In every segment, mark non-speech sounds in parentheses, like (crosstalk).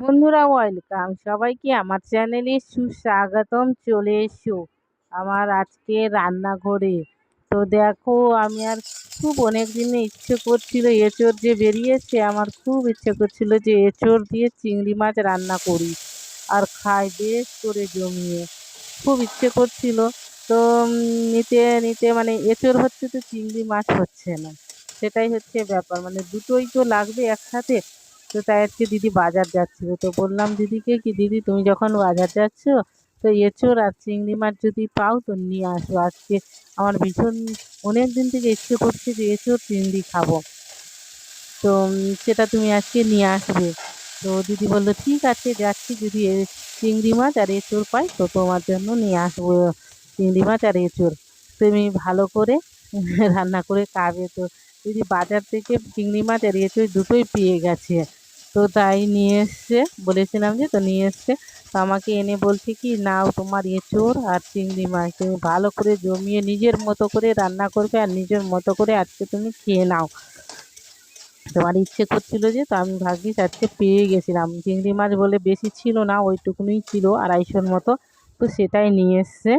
বন্ধুরা ওয়েলকাম। সবাইকে আমার চ্যানেলে সুস্বাগতম। চলে এসো আমার আজকে রান্নাঘরে। তো দেখো, আমি আর খুব অনেক দিনে ইচ্ছে করছিল এঁচোড় যে বেরিয়েছে, আমার খুব ইচ্ছে করছিল যে এঁচোড় দিয়ে চিংড়ি মাছ রান্না করি আর খাই, বেশ করে জমিয়ে। খুব ইচ্ছে করছিল। তো নিতে নিতে মানে এঁচোড় হচ্ছে তো চিংড়ি মাছ হচ্ছে না। সেটাই হচ্ছে ব্যাপার। মানে দুটোই তো লাগবে একসাথে। তো তাই আজকে দিদি বাজার যাচ্ছিল। তো বললাম দিদিকে কি দিদি, তুমি যখন বাজার যাচ্ছ, তো এঁচোড় আর চিংড়ি মাছ যদি পাও তো নিয়ে আসো। আজকে আমার ভীষণ অনেক দিন থেকে ইচ্ছে করছে যে এঁচোড় চিংড়ি খাব। তো সেটা তুমি আজকে নিয়ে আসবে। তো দিদি বলল, ঠিক আছে, যাচ্ছি। যদি চিংড়ি মাছ আর এঁচোড় পাই, তো তোমার জন্য নিয়ে আসব। চিংড়ি মাছ আর এঁচোড় তুমি ভালো করে (laughs) রান্না করে খাবে। তো দিদি বাজার থেকে চিংড়ি মাছ আর এঁচোড় দুটোই পেয়ে গেছে। তো তাই নিয়ে এসছে। বলেছিলাম যে, তো নিয়ে এসছে। তো আমাকে এনে বলছে কি, নাও তোমার এঁচোড় আর চিংড়ি মাছ। তুমি ভালো করে জমিয়ে নিজের মতো করে রান্না করবে আর নিজের মতো করে আজকে তুমি খেয়ে নাও। তোমার ইচ্ছে করছিল যে, তো আমি ভাগ্যিস আজকে পেয়ে গেছিলাম। চিংড়ি মাছ বলে বেশি ছিল না, ওইটুকুনই ছিল, আড়াইশোর মতো। তো সেটাই নিয়ে এসছে।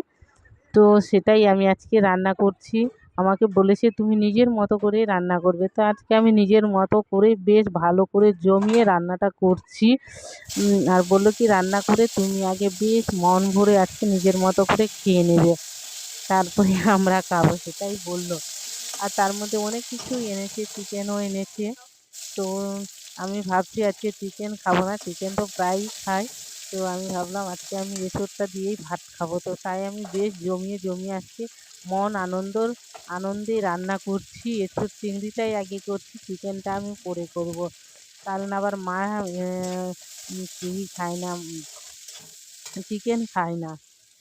তো সেটাই আমি আজকে রান্না করছি। আমাকে বলেছে, তুমি নিজের মতো করে রান্না করবে। তো আজকে আমি নিজের মতো করে বেশ ভালো করে জমিয়ে রান্নাটা করছি। আর বলল কি, রান্না করে তুমি আগে বেশ মন ভরে আজকে নিজের মতো করে খেয়ে নেবে। তারপরে (laughs) আমরা খাব। সেটাই বলল। আর তার মধ্যে অনেক কিছুই এনেছে, চিকেনও এনেছে। তো আমি ভাবছি আজকে চিকেন খাব না, চিকেন তো প্রায়ই খাই। তো আমি ভাবলাম আজকে আমি এঁচোড়টা দিয়েই ভাত খাব। তো তাই আমি বেশ জমিয়ে জমিয়ে আজকে মন আনন্দর, আনন্দে রান্না করছি একটু চিংড়িটাই আগে করছি, চিকেনটা আমি পরে করব। কারণ আবার মা চিংড়ি খায় না চিকেন খায় না।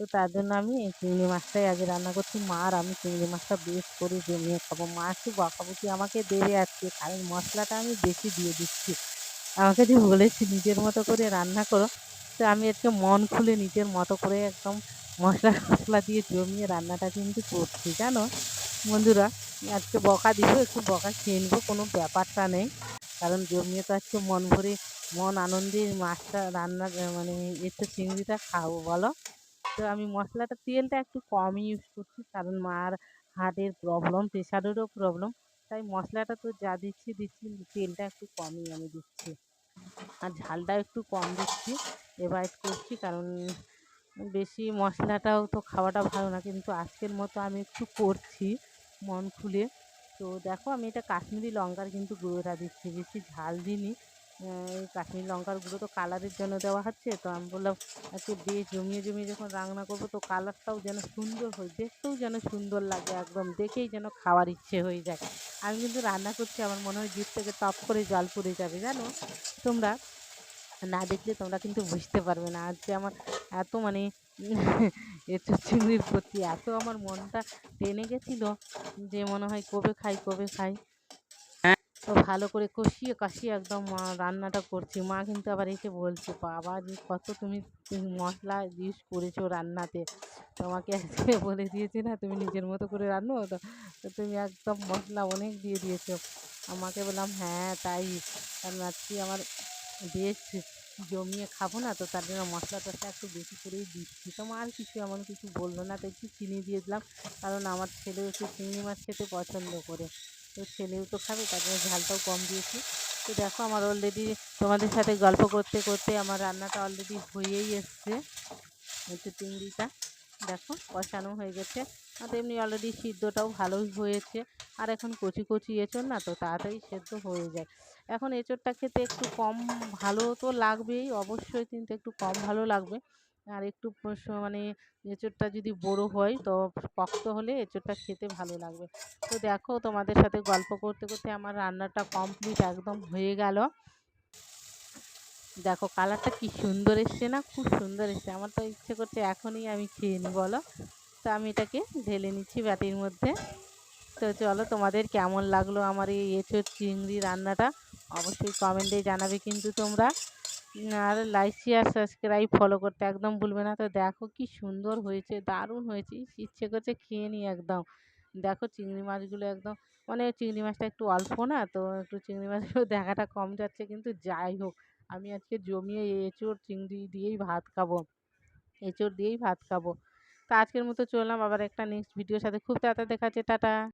তো তার জন্য আমি চিংড়ি মাছটাই আগে রান্না করছি। মা আর আমি চিংড়ি মাছটা বেশ করে জমিয়ে খাব। মা একটু বকাবকি আমাকে দেবে আজকে, কারণ মশলাটা আমি বেশি দিয়ে দিচ্ছি। আমাকে যে বলেছি, নিজের মতো করে রান্না করো। তো আমি আজকে মন খুলে নিজের মতো করে একদম মশলা টশলা দিয়ে জমিয়ে রান্নাটা কিন্তু করছি, জানো? বন্ধুরা আজকে বকা দিব, একটু বকা খেয়ে নেব, কোনো ব্যাপারটা নেই। কারণ জমিয়ে তো আজকে মন ভরে, মন আনন্দে মাছটা রান্না মানে এতে চিংড়িটা খাব, বলো? তো আমি মশলাটা, তেলটা একটু কমই ইউজ করছি, কারণ মার হার্টের প্রবলেম প্রেশারেরও প্রবলেম তাই মশলাটা তো যা দিচ্ছি দিচ্ছি, তেলটা একটু কমই আমি দিচ্ছি। আর ঝালটা একটু কম দিচ্ছি এভয়েড করছি, কারণ বেশি মশলাটাও তো খাওয়াটা ভালো না। কিন্তু আজকের মতো আমি একটু করছি মন খুলে। তো দেখো আমি এটা কাশ্মীরি লঙ্কার কিন্তু গুঁড়োটা দিচ্ছি, বেশি ঝাল দিইনি। এই কাশ্মীরি লঙ্কার গুঁড়ো তো কালারের জন্য দেওয়া হচ্ছে। তো আমি বললাম, আজকে বেশ জমিয়ে জমিয়ে যখন রান্না করব তো কালারটাও যেন সুন্দর হয়, দেখতেও যেন সুন্দর লাগে একদম, দেখেই যেন খাওয়ার ইচ্ছে হয়ে যায়। আমি কিন্তু রান্না করছি, আমার মনে হয় জিভ থেকে টপ করে জল পড়ে যাবে, জানো? তোমরা না দেখলে তোমরা কিন্তু বুঝতে পারবে না। আজকে আমার এত মানে (laughs) এঁচোড় চিংড়ির প্রতি এত আমার মনটা টেনে গেছিল যে মনে হয় কবে খাই কবে খাই। তো ভালো করে কষিয়ে কষিয়ে একদম রান্নাটা করছি। মা কিন্তু আবার এসে বলছে বাবা যে কত তুমি মশলা ইউজ করেছ রান্নাতে। তোমাকে আজকে (laughs) বলে দিয়েছি না তুমি নিজের মতো করে রান্নো। তো তুমি একদম মশলা অনেক দিয়ে দিয়েছ। আমাকে বললাম হ্যাঁ তাই। কারণ আজকে আমার বেশ জমিয়ে খাব না তো, তার জন্য মশলা টশলা একটু বেশি করেই দিচ্ছি। তো আর কিছু এমন কিছু বলল না, তো একটু চিনি দিয়ে দিলাম, কারণ আমার ছেলেও একটু চিংড়ি মাছ খেতে পছন্দ করে। তো ছেলেও তো খাবে, তার জন্য ঝালটাও কম দিয়েছি। তো দেখো, আমার অলরেডি তোমাদের সাথে গল্প করতে করতে আমার রান্নাটা অলরেডি হয়েই এসছে একটু চিংড়িটা। দেখো, কষানো হয়ে গেছে। আর তেমনি অলরেডি সিদ্ধটাও ভালোই হয়েছে। আর এখন কচি কচি এঁচড় না তো তাড়াতাড়ি সেদ্ধ হয়ে যায়। এখন এঁচড়টা খেতে একটু কম ভালো তো লাগবেই, অবশ্যই কিন্তু একটু কম ভালো লাগবে। আর একটু মানে এঁচড়টা যদি বড়ো হয় তো শক্ত হলে এঁচড়টা খেতে ভালো লাগবে। তো দেখো তোমাদের সাথে গল্প করতে করতে আমার রান্নাটা কমপ্লিট একদম হয়ে গেল। দেখো কালারটা কি সুন্দর এসছে না? খুব সুন্দর এসছে। আমার তো ইচ্ছে করছে এখনই আমি খেয়ে নিই, বলো। তো আমি এটাকে ঢেলে নিচ্ছি বাটির মধ্যে। তো চলো তোমাদের কেমন লাগল আমার এই এঁচোড় চিংড়ি রান্নাটা অবশ্যই কমেন্টে জানাবে কিন্তু তোমরা। আর লাইক শেয়ার সাবস্ক্রাইব ফলো করতে একদম ভুলবে না। তো দেখো কি সুন্দর হয়েছে, দারুণ হয়েছে। ইচ্ছে করছে খেয়ে নিই একদম। দেখো চিংড়ি মাছগুলো একদম মানে চিংড়ি মাছটা একটু অল্প না, তো একটু চিংড়ি মাছগুলো দেখাটা কম যাচ্ছে কিন্তু যাই হোক, আমি আজকে জমিয়ে এঁচোড় চিংড়ি দিয়েই ভাত খাব। এঁচোড় দিয়েই ভাত খাব। তো আজকের মতো চললাম আবার একটা নেক্সট ভিডিওর সাথে। খুব তাড়াতাড়ি দেখা হচ্ছে টাটা।